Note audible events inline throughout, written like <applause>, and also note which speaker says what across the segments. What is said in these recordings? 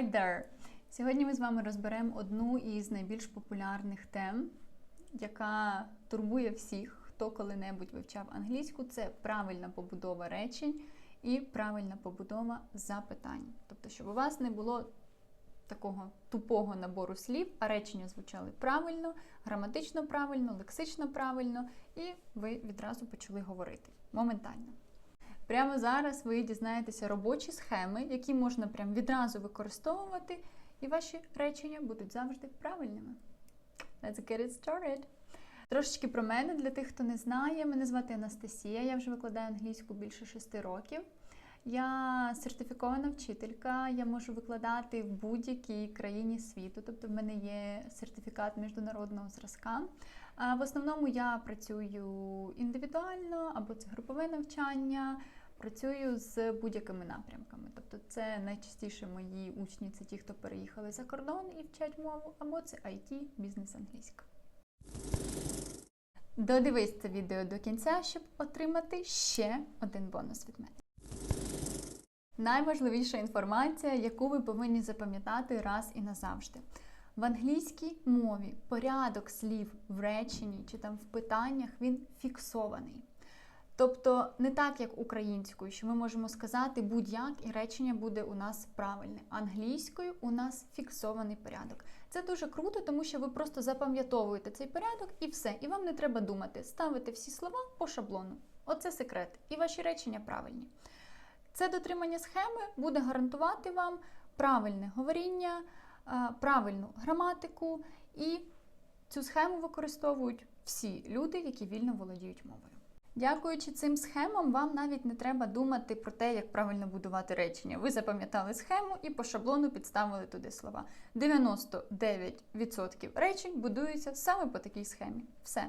Speaker 1: Hi there! Сьогодні ми з вами розберемо одну із найбільш популярних тем, яка турбує всіх, хто коли-небудь вивчав англійську. Це правильна побудова речень і правильна побудова запитань. Тобто, щоб у вас не було такого тупого набору слів, а речення звучали правильно, граматично правильно, лексично правильно, і ви відразу почали говорити моментально. Прямо зараз ви дізнаєтеся робочі схеми, які можна прям відразу використовувати, і ваші речення будуть завжди правильними. Let's get it started! Трошечки про мене для тих, хто не знає. Мене звати Анастасія, я вже викладаю англійську більше шести років. Я сертифікована вчителька, я можу викладати в будь-якій країні світу, тобто в мене є сертифікат міжнародного зразка. В основному я працюю індивідуально або це групове навчання. Працюю з будь-якими напрямками. Тобто, це найчастіше мої учні, це ті, хто переїхали за кордон і вчать мову, або це IT, бізнес англійська. Додивись це відео до кінця, щоб отримати ще один бонус від мене. Найважливіша інформація, яку ви повинні запам'ятати раз і назавжди. В англійській мові порядок слів в реченні чи там в питаннях він фіксований. Тобто не так, як українською, що ми можемо сказати будь-як, і речення буде у нас правильне. Англійською у нас фіксований порядок. Це дуже круто, тому що ви просто запам'ятовуєте цей порядок і все. І вам не треба думати, ставити всі слова по шаблону. Оце секрет. І ваші речення правильні. Це дотримання схеми буде гарантувати вам правильне говоріння, правильну граматику, і цю схему використовують всі люди, які вільно володіють мовою. Дякуючи цим схемам, вам навіть не треба думати про те, як правильно будувати речення. Ви запам'ятали схему і по шаблону підставили туди слова. 99% речень будуються саме по такій схемі. Все.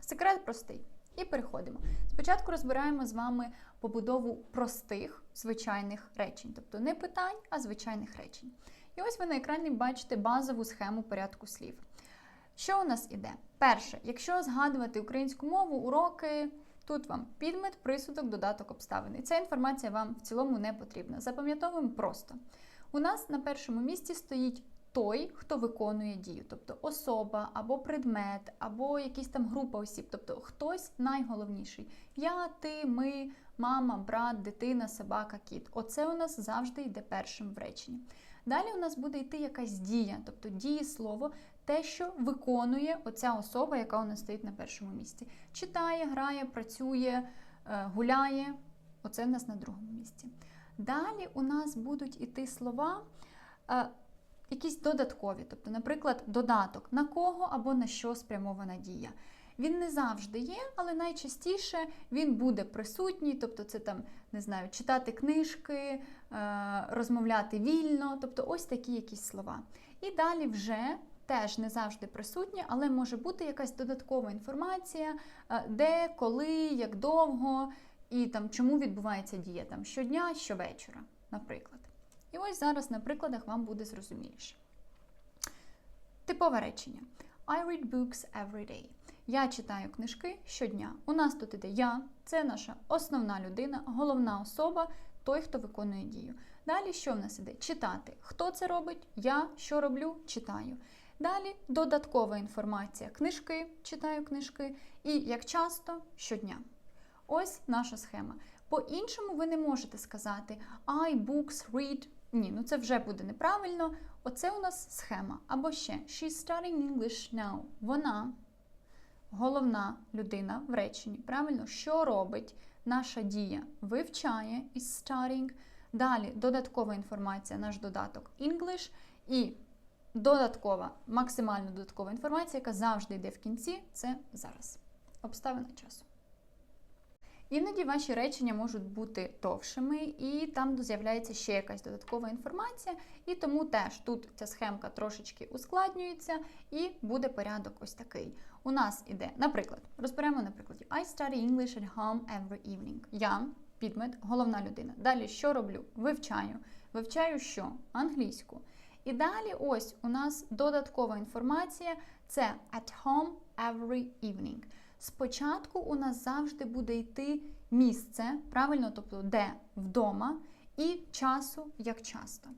Speaker 1: Секрет простий. І переходимо. Спочатку розбираємо з вами побудову простих звичайних речень, тобто не питань, а звичайних речень. І ось ви на екрані бачите базову схему порядку слів. Що у нас іде? Перше, якщо згадувати українську мову, уроки, тут вам підмет, присудок, додаток обставини. Ця інформація вам в цілому не потрібна. Запам'ятовуємо просто. У нас на першому місці стоїть той, хто виконує дію, тобто особа або предмет, або якась там група осіб, тобто хтось найголовніший. Я, ти, ми, мама, брат, дитина, собака, кіт. Оце у нас завжди йде першим в реченні. Далі у нас буде йти якась дія, тобто дієслово, те, що виконує оця особа, яка у нас стоїть на першому місці. Читає, грає, працює, е, гуляє. Оце в нас на другому місці. Далі у нас будуть іти слова. Е, якісь додаткові, тобто, наприклад, додаток на кого або на що спрямована дія. Він не завжди є, але найчастіше він буде присутній, тобто це там, не знаю, читати книжки, е, розмовляти вільно, тобто ось такі якісь слова. І далі вже теж не завжди присутні, але може бути якась додаткова інформація, е, де, коли, як довго і там чому відбувається дія там щодня, щовечора, наприклад. І ось зараз на прикладах вам буде зрозуміліше. Типове речення. I read books every day. Я читаю книжки щодня. У нас тут іде я, це наша основна людина, головна особа, той, хто виконує дію. Далі що в нас іде? Читати. Хто це робить? Я що роблю? Читаю. Далі додаткова інформація. Книжки, читаю книжки. І як часто щодня. Ось наша схема. По-іншому ви не можете сказати I books read. Ні, ну це вже буде неправильно. Оце у нас схема. Або ще She's studying English now. Вона головна людина в реченні. Правильно, що робить наша дія? Вивчає is studying. Далі додаткова інформація, наш додаток English. І додаткова, максимально додаткова інформація, яка завжди йде в кінці, це зараз. Обставина часу. Іноді ваші речення можуть бути товшими, і там з'являється ще якась додаткова інформація, і тому теж тут ця схемка трошечки ускладнюється, і буде порядок ось такий. У нас іде, наприклад, розберемо на прикладі I study English at home every evening. Я, підмет, головна людина. Далі що роблю? Вивчаю. Вивчаю що? Англійську. І далі ось у нас додаткова інформація це at home every evening. Спочатку у нас завжди буде йти місце, правильно, тобто де вдома, і часу як часто.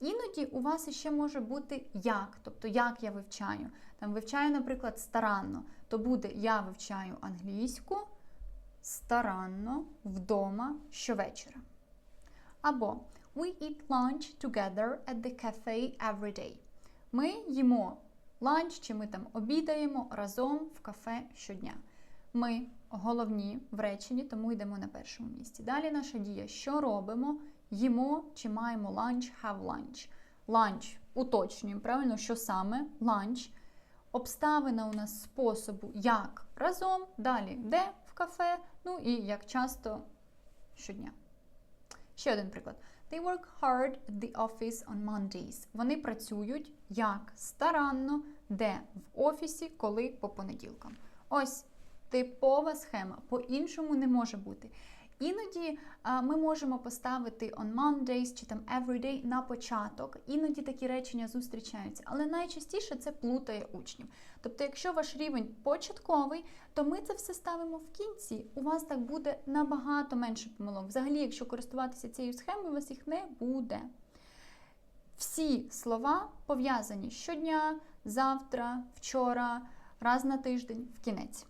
Speaker 1: Іноді у вас ще може бути як, тобто як я вивчаю. Там вивчаю, наприклад, старанно, то буде я вивчаю англійську старанно вдома щовечора. Або We eat lunch together at the cafe every day. Ми їмо ланч чи ми там обідаємо разом в кафе щодня. Ми головні в реченні, тому йдемо на першому місці. Далі наша дія, що робимо? Їмо чи маємо ланч, have lunch. Ланч уточнюємо, правильно, що саме ланч. Обставина у нас способу як разом, далі де в кафе, ну і як часто щодня. Ще один приклад. They work hard at the office on Mondays. Вони працюють як старанно, де в офісі, коли по понеділкам. Ось типова схема, по-іншому не може бути. Іноді ми можемо поставити on Mondays чи там every day на початок. Іноді такі речення зустрічаються, але найчастіше це плутає учнів. Тобто, якщо ваш рівень початковий, то ми це все ставимо в кінці. У вас так буде набагато менше помилок. Взагалі, якщо користуватися цією схемою, у вас їх не буде. Всі слова пов'язані щодня, завтра, вчора, раз на тиждень, в кінець.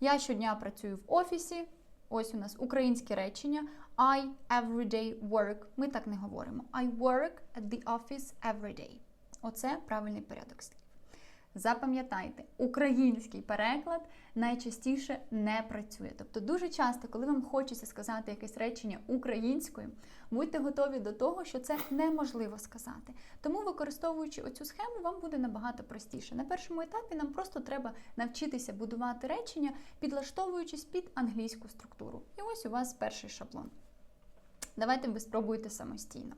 Speaker 1: Я щодня працюю в офісі. Ось у нас українське речення. I everyday work. Ми так не говоримо. I work at the office every day. Оце правильний порядок слів. Запам'ятайте, український переклад найчастіше не працює. Тобто, дуже часто, коли вам хочеться сказати якесь речення українською, будьте готові до того, що це неможливо сказати. Тому, використовуючи оцю схему, вам буде набагато простіше. На першому етапі нам просто треба навчитися будувати речення, підлаштовуючись під англійську структуру. І ось у вас перший шаблон. Давайте ви спробуєте самостійно.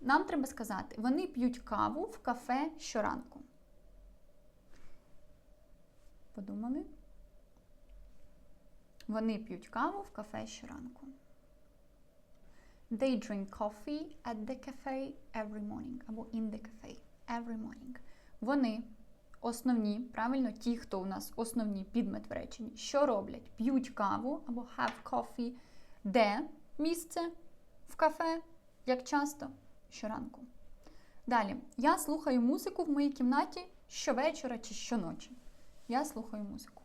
Speaker 1: Нам треба сказати, вони п'ють каву в кафе щоранку. Подумали? Вони п'ють каву в кафе щоранку. They drink coffee at the cafe every morning. Або in the cafe every morning. Вони основні, правильно, ті, хто у нас основні підмет в реченні, що роблять? П'ють каву або have coffee. Де місце в кафе? Як часто? Щоранку. Далі. Я слухаю музику в моїй кімнаті щовечора чи щоночі. Я слухаю музику.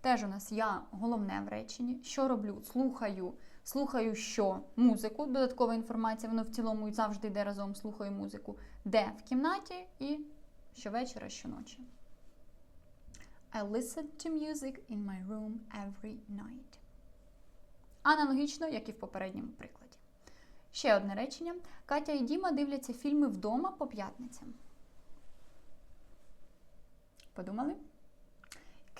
Speaker 1: Теж у нас я головне в реченні. Що роблю? Слухаю. Слухаю що? Музику. Додаткова інформація, воно в цілому завжди йде разом, слухаю музику. Де? В кімнаті і щовечора, щоночі. I listen to music in my room every night. Аналогічно, як і в попередньому прикладі. Ще одне речення. Катя і Діма дивляться фільми вдома по п'ятницям. Подумали?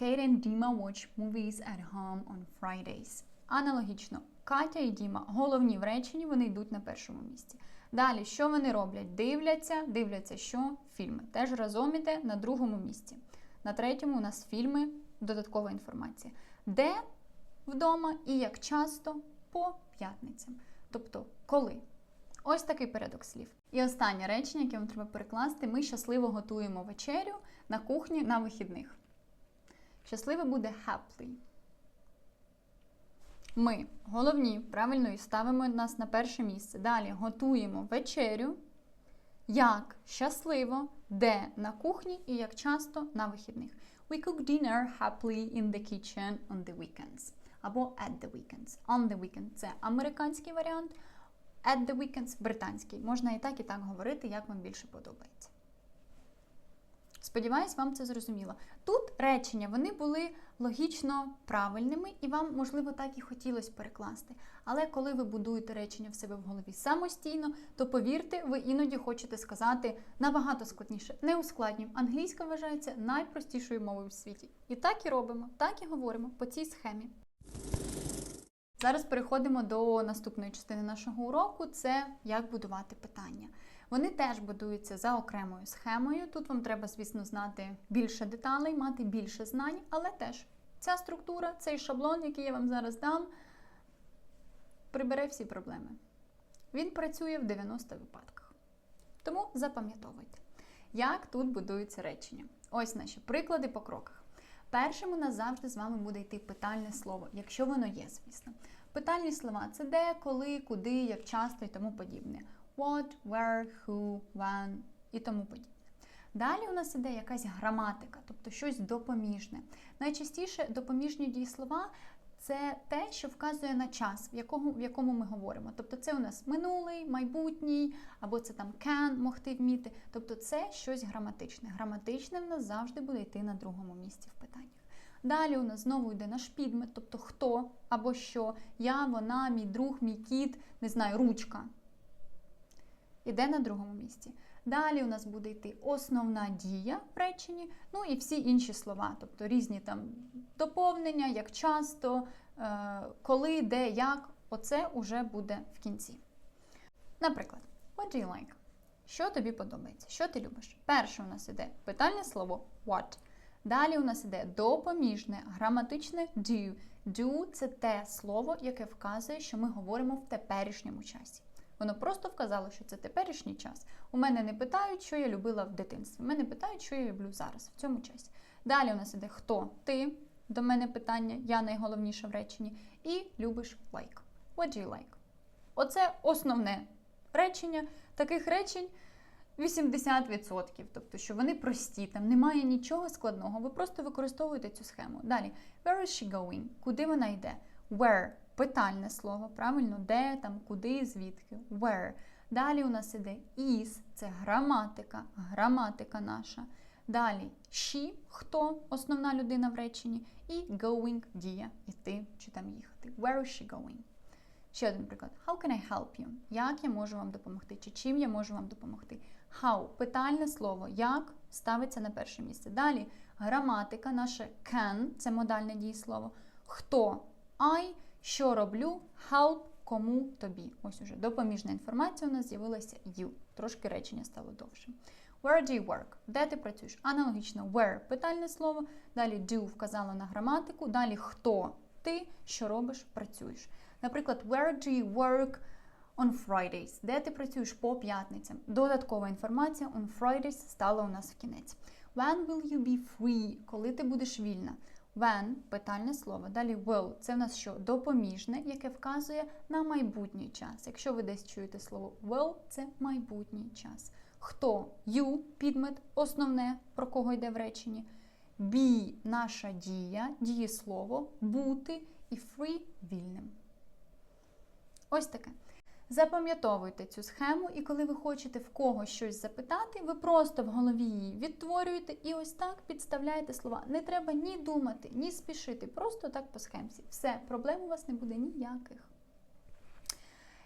Speaker 1: Kate and Dima watch movies at home on Fridays. Аналогічно, Катя і Діма головні в реченні, вони йдуть на першому місці. Далі, що вони роблять? Дивляться, дивляться, що фільми. Теж разом іде на другому місці. На третьому у нас фільми, додаткова інформація. Де вдома і як часто по п'ятницям. Тобто, коли? Ось такий порядок слів. І останнє речення, яке вам треба перекласти: ми щасливо готуємо вечерю на кухні на вихідних. Щасливе буде happily. Ми головні, правильно, і ставимо нас на перше місце. Далі готуємо вечерю. Як щасливо, де на кухні і як часто на вихідних. We cook dinner happily in the kitchen on the weekends. Або at the weekends. On the weekend це американський варіант. At the weekends британський. Можна і так, і так говорити, як вам більше подобається. Сподіваюсь, вам це зрозуміло. Тут речення вони були логічно правильними, і вам, можливо, так і хотілося перекласти. Але коли ви будуєте речення в себе в голові самостійно, то повірте, ви іноді хочете сказати набагато складніше. Не ускладнюємо. Англійська вважається найпростішою мовою в світі. І так і робимо, так і говоримо по цій схемі. Зараз переходимо до наступної частини нашого уроку: це як будувати питання. Вони теж будуються за окремою схемою. Тут вам треба, звісно, знати більше деталей, мати більше знань, але теж ця структура, цей шаблон, який я вам зараз дам, прибере всі проблеми. Він працює в 90 випадках. Тому запам'ятовуйте, як тут будуються речення. Ось наші приклади по кроках. Першим у нас завжди з вами буде йти питальне слово, якщо воно є, звісно. Питальні слова це де, коли, куди, як часто і тому подібне. What, where, who, when і тому подібне. Далі у нас іде якась граматика, тобто щось допоміжне. Найчастіше допоміжні дієслова це те, що вказує на час, в якому, в якому ми говоримо. Тобто це у нас минулий, майбутній, або це там can, могти вміти. Тобто це щось граматичне. Граматичне в нас завжди буде йти на другому місці в питаннях. Далі у нас знову йде наш підмет, тобто хто або що, я, вона, мій друг, мій кіт, не знаю, ручка. Іде на другому місці. Далі у нас буде йти основна дія в реченні, ну і всі інші слова, тобто різні там доповнення, як часто, е, коли, де, як. Оце вже буде в кінці. Наприклад, what do you like? Що тобі подобається? Що ти любиш? Перше у нас іде питальне слово what. Далі у нас іде допоміжне, граматичне do. Do – це те слово, яке вказує, що ми говоримо в теперішньому часі. Воно просто вказало, що це теперішній час. У мене не питають, що я любила в дитинстві. Мене питають, що я люблю зараз, в цьому часі. Далі у нас іде хто ти. До мене питання, я найголовніша в реченні. І любиш like. What do you like? Оце основне речення. Таких речень 80%. Тобто, що вони прості, там немає нічого складного. Ви просто використовуєте цю схему. Далі, where is she going? Куди вона йде? Where питальне слово, правильно, де там, куди, звідки, where. Далі у нас іде is, це граматика, граматика наша. Далі she, хто основна людина в реченні, і going дія, іти чи там їхати. Where is she going? Ще один приклад. How can I help you? Як я можу вам допомогти? Чи чим я можу вам допомогти? How питальне слово, як ставиться на перше місце. Далі граматика, наше can, це модальне дієслово. Хто? I, що роблю, help, кому тобі. Ось уже допоміжна інформація у нас з'явилася you. Трошки речення стало довшим. Where do you work? Де ти працюєш? Аналогічно, where питальне слово. Далі do вказала на граматику. Далі хто ти, що робиш, працюєш. Наприклад, where do you work on Fridays? Де ти працюєш по п'ятницям? Додаткова інформація on Fridays стала у нас в кінець. When will you be free? Коли ти будеш вільна? When питальне слово. Далі will це в нас що? Допоміжне, яке вказує на майбутній час. Якщо ви десь чуєте слово will, це майбутній час. Хто? You, підмет, основне, про кого йде в реченні. Be наша дія, дієслово, бути і free вільним. Ось таке. Запам'ятовуйте цю схему, і коли ви хочете в когось щось запитати, ви просто в голові її відтворюєте і ось так підставляєте слова. Не треба ні думати, ні спішити, просто так по схемці. Все, проблем у вас не буде ніяких.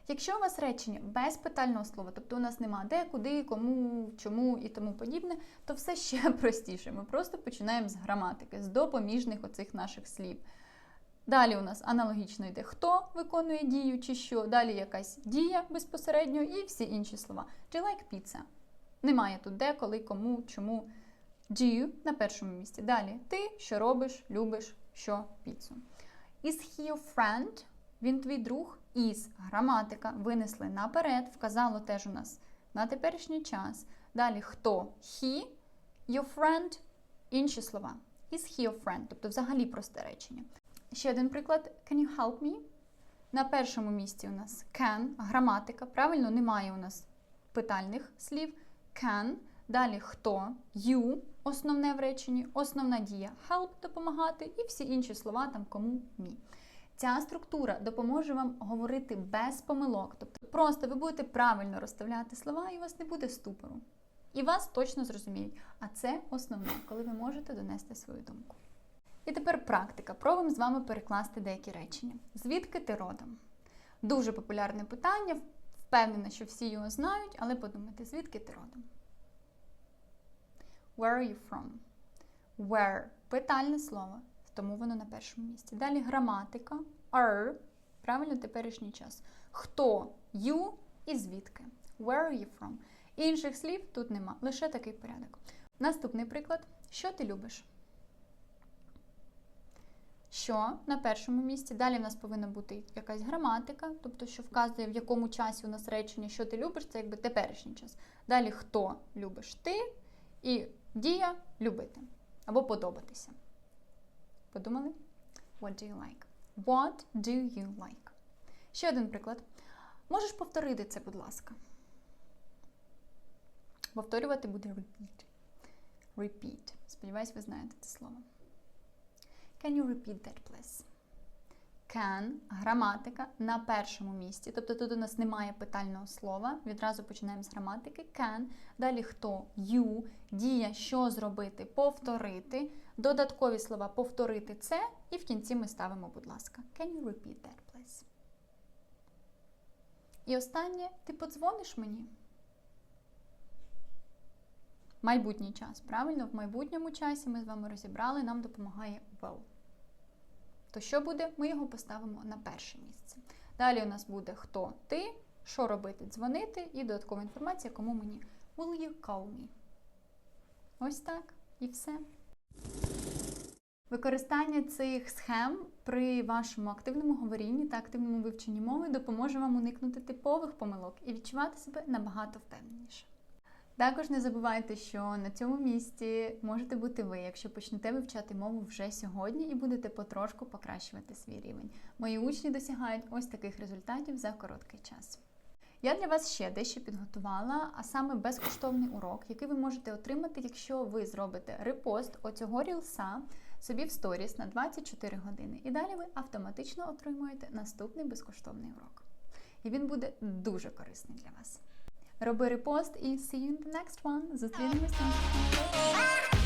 Speaker 1: Якщо у вас речення без питального слова, тобто у нас нема де, куди, кому, чому і тому подібне, то все ще <laughs> простіше. Ми просто починаємо з граматики, з допоміжних оцих наших слів. Далі у нас аналогічно йде, хто виконує дію чи що. Далі якась дія безпосередньо і всі інші слова. Do you like pizza? Немає тут де, коли, кому, чому. Do you на першому місці. Далі ти, що робиш, любиш, що піцу. Is he your friend? Він твій друг. Is граматика винесли наперед, вказало теж у нас на теперішній час. Далі хто? He, your friend, інші слова. Is he your friend? Тобто взагалі просте речення. Ще один приклад. Can you help me? На першому місці у нас can, граматика. Правильно, немає у нас питальних слів. Can. Далі хто? You, основне в реченні, основна дія help допомагати, і всі інші слова там кому мі. Ця структура допоможе вам говорити без помилок. Тобто просто ви будете правильно розставляти слова, і у вас не буде ступору. І вас точно зрозуміють. А це основне, коли ви можете донести свою думку. І тепер практика. Пробуємо з вами перекласти деякі речення. Звідки ти родом? Дуже популярне питання. Впевнена, що всі його знають, але подумайте, звідки ти родом? Where are you from? Where питальне слово, тому воно на першому місці. Далі граматика. Are, правильно теперішній час. Хто? You і звідки? Where are you from? Інших слів тут нема, лише такий порядок. Наступний приклад. Що ти любиш? Що на першому місці. Далі в нас повинна бути якась граматика, тобто, що вказує, в якому часі у нас речення, що ти любиш, це якби теперішній час. Далі хто любиш ти і дія любити або подобатися. Подумали? What do you like? What do you like? Ще один приклад. Можеш повторити це, будь ласка. Повторювати буде repeat. Repeat. Сподіваюсь, ви знаєте це слово. Can you repeat that, please? Can, граматика на першому місці. Тобто тут у нас немає питального слова. Відразу починаємо з граматики. Can. Далі хто? You. Дія, що зробити? Повторити. Додаткові слова повторити це. І в кінці ми ставимо, будь ласка. Can you repeat that, please? І останнє, ти подзвониш мені? Майбутній час. Правильно, в майбутньому часі ми з вами розібрали, нам допомагає will. То що буде? Ми його поставимо на перше місце. Далі у нас буде хто ти, що робити, дзвонити і додаткова інформація, кому мені. Will you call me? Ось так. І все. Використання цих схем при вашому активному говорінні та активному вивченні мови допоможе вам уникнути типових помилок і відчувати себе набагато впевненіше. Також не забувайте, що на цьому місці можете бути ви, якщо почнете вивчати мову вже сьогодні і будете потрошку покращувати свій рівень. Мої учні досягають ось таких результатів за короткий час. Я для вас ще дещо підготувала, а саме безкоштовний урок, який ви можете отримати, якщо ви зробите репост оцього рілса собі в сторіс на 24 години. І далі ви автоматично отримуєте наступний безкоштовний урок. І він буде дуже корисний для вас. Роби репост і see you in the next one. Зустрінемось. наступного.